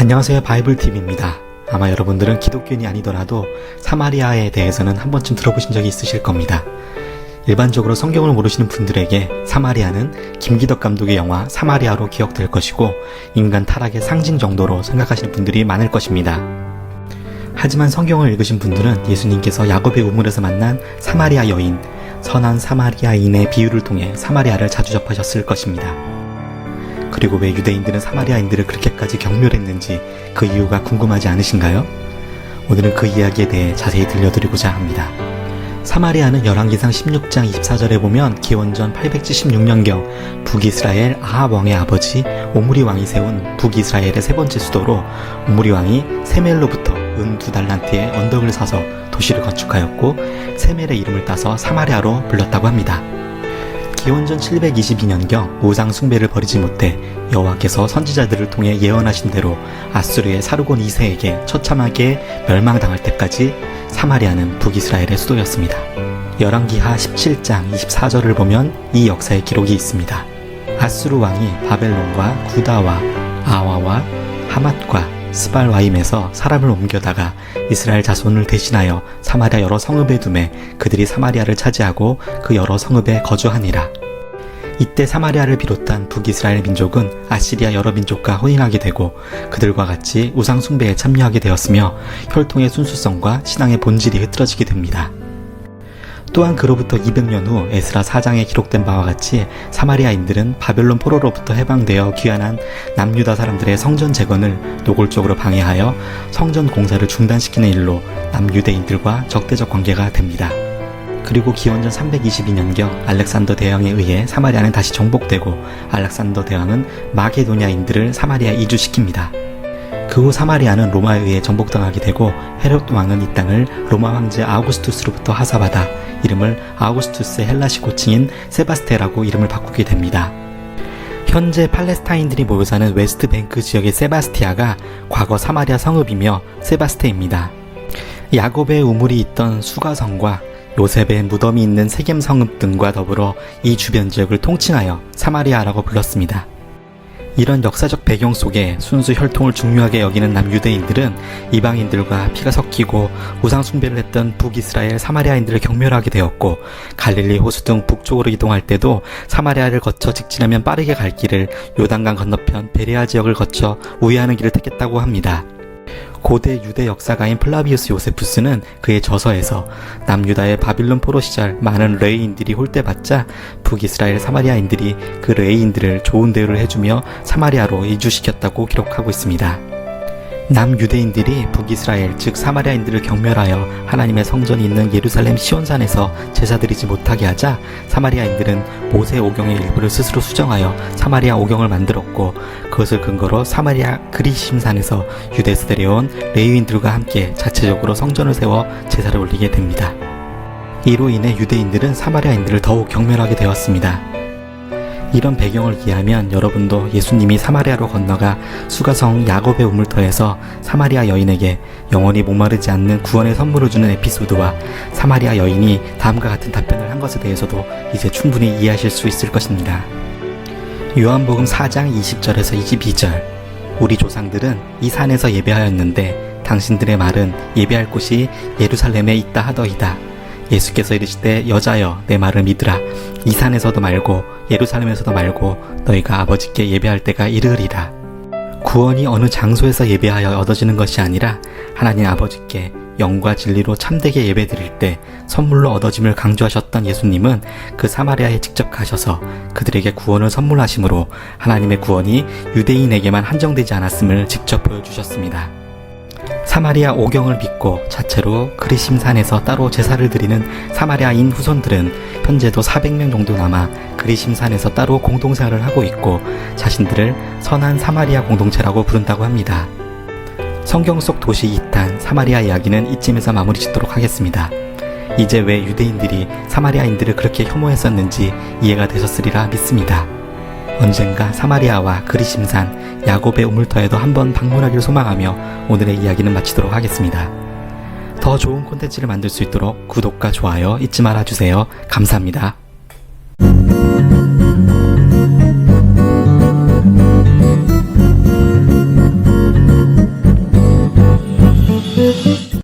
안녕하세요. 바이블TV입니다. 아마 여러분들은 기독교인이 아니더라도 사마리아에 대해서는 한 번쯤 들어보신 적이 있으실 겁니다. 일반적으로 성경을 모르시는 분들에게 사마리아는 김기덕 감독의 영화 사마리아로 기억될 것이고 인간 타락의 상징 정도로 생각하시는 분들이 많을 것입니다. 하지만 성경을 읽으신 분들은 예수님께서 야곱의 우물에서 만난 사마리아 여인, 선한 사마리아인의 비유를 통해 사마리아를 자주 접하셨을 것입니다. 그리고 왜 유대인들은 사마리아인들을 그렇게까지 경멸했는지 그 이유가 궁금하지 않으신가요? 오늘은 그 이야기에 대해 자세히 들려드리고자 합니다. 사마리아는 열왕기상 16장 24절에 보면 기원전 876년경 북이스라엘 아합 왕의 아버지 오므리 왕이 세운 북이스라엘의 세 번째 수도로 오므리 왕이 세멜로부터 은 두 달란트의 언덕을 사서 도시를 건축하였고 세멜의 이름을 따서 사마리아로 불렀다고 합니다. 기원전 722년경 우상 숭배를 버리지 못해 여호와께서 선지자들을 통해 예언하신 대로 아수르의 사르곤 2세에게 처참하게 멸망당할 때까지 사마리아는 북이스라엘의 수도였습니다. 열왕기하 17장 24절을 보면 이 역사의 기록이 있습니다. 아수르 왕이 바벨론과 구다와 아와와 하맛과 스발와임에서 사람을 옮겨다가 이스라엘 자손을 대신하여 사마리아 여러 성읍에 두매 그들이 사마리아를 차지하고 그 여러 성읍에 거주하니라. 이때 사마리아를 비롯한 북이스라엘 민족은 아시리아 여러 민족과 혼인하게 되고 그들과 같이 우상 숭배에 참여하게 되었으며 혈통의 순수성과 신앙의 본질이 흐트러지게 됩니다. 또한 그로부터 200년 후 에스라 4장에 기록된 바와 같이 사마리아인들은 바벨론 포로로부터 해방되어 귀환한 남유다 사람들의 성전 재건을 노골적으로 방해하여 성전 공사를 중단시키는 일로 남유대인들과 적대적 관계가 됩니다. 그리고 기원전 322년경 알렉산더 대왕에 의해 사마리아는 다시 정복되고 알렉산더 대왕은 마게도니아인들을 사마리아에 이주시킵니다. 그 후 사마리아는 로마에 의해 정복당하게 되고 헤롯 왕은 이 땅을 로마 황제 아우구스투스로부터 하사받아 이름을 아우구스투스의 헬라시 고칭인 세바스테라고 이름을 바꾸게 됩니다. 현재 팔레스타인들이 모여 사는 웨스트뱅크 지역의 세바스티아가 과거 사마리아 성읍이며 세바스테입니다. 야곱의 우물이 있던 수가성과 요셉의 무덤이 있는 세겜 성읍 등과 더불어 이 주변 지역을 통칭하여 사마리아라고 불렀습니다. 이런 역사적 배경 속에 순수 혈통을 중요하게 여기는 남유대인들은 이방인들과 피가 섞이고 우상숭배를 했던 북이스라엘 사마리아인들을 경멸하게 되었고 갈릴리 호수 등 북쪽으로 이동할 때도 사마리아를 거쳐 직진하면 빠르게 갈 길을 요단강 건너편 베레아 지역을 거쳐 우회하는 길을 택했다고 합니다. 고대 유대 역사가인 플라비우스 요세푸스는 그의 저서에서 남유다의 바빌론 포로 시절 많은 레이인들이 홀대받자 북이스라엘 사마리아인들이 그 레이인들을 좋은 대우를 해주며 사마리아로 이주시켰다고 기록하고 있습니다. 남유대인들이 북이스라엘 즉 사마리아인들을 경멸하여 하나님의 성전이 있는 예루살렘 시온산에서 제사드리지 못하게 하자 사마리아인들은 모세 오경의 일부를 스스로 수정하여 사마리아 오경을 만들었고 그것을 근거로 사마리아 그리심산에서 유대에서 데려온 레위인들과 함께 자체적으로 성전을 세워 제사를 올리게 됩니다. 이로 인해 유대인들은 사마리아인들을 더욱 경멸하게 되었습니다. 이런 배경을 이해하면 여러분도 예수님이 사마리아로 건너가 수가성 야곱의 우물터에서 사마리아 여인에게 영원히 목마르지 않는 구원의 선물을 주는 에피소드와 사마리아 여인이 다음과 같은 답변을 한 것에 대해서도 이제 충분히 이해하실 수 있을 것입니다. 요한복음 4장 20절에서 22절 우리 조상들은 이 산에서 예배하였는데 당신들의 말은 예배할 곳이 예루살렘에 있다 하더이다. 예수께서 이르시되 여자여 내 말을 믿으라 이 산에서도 말고 예루살렘에서도 말고 너희가 아버지께 예배할 때가 이르리라 구원이 어느 장소에서 예배하여 얻어지는 것이 아니라 하나님 아버지께 영과 진리로 참되게 예배 드릴 때 선물로 얻어짐을 강조하셨던 예수님은 그 사마리아에 직접 가셔서 그들에게 구원을 선물하심으로 하나님의 구원이 유대인에게만 한정되지 않았음을 직접 보여주셨습니다. 사마리아 오경을 믿고 자체로 그리심산에서 따로 제사를 드리는 사마리아인 후손들은 현재도 400명 정도 남아 그리심산에서 따로 공동생활을 하고 있고 자신들을 선한 사마리아 공동체라고 부른다고 합니다. 성경 속 도시 이탄 사마리아 이야기는 이쯤에서 마무리 짓도록 하겠습니다. 이제 왜 유대인들이 사마리아인들을 그렇게 혐오했었는지 이해가 되셨으리라 믿습니다. 언젠가 사마리아와 그리심산, 야곱의 우물터에도 한번 방문하기를 소망하며 오늘의 이야기는 마치도록 하겠습니다. 더 좋은 콘텐츠를 만들 수 있도록 구독과 좋아요 잊지 말아주세요. 감사합니다.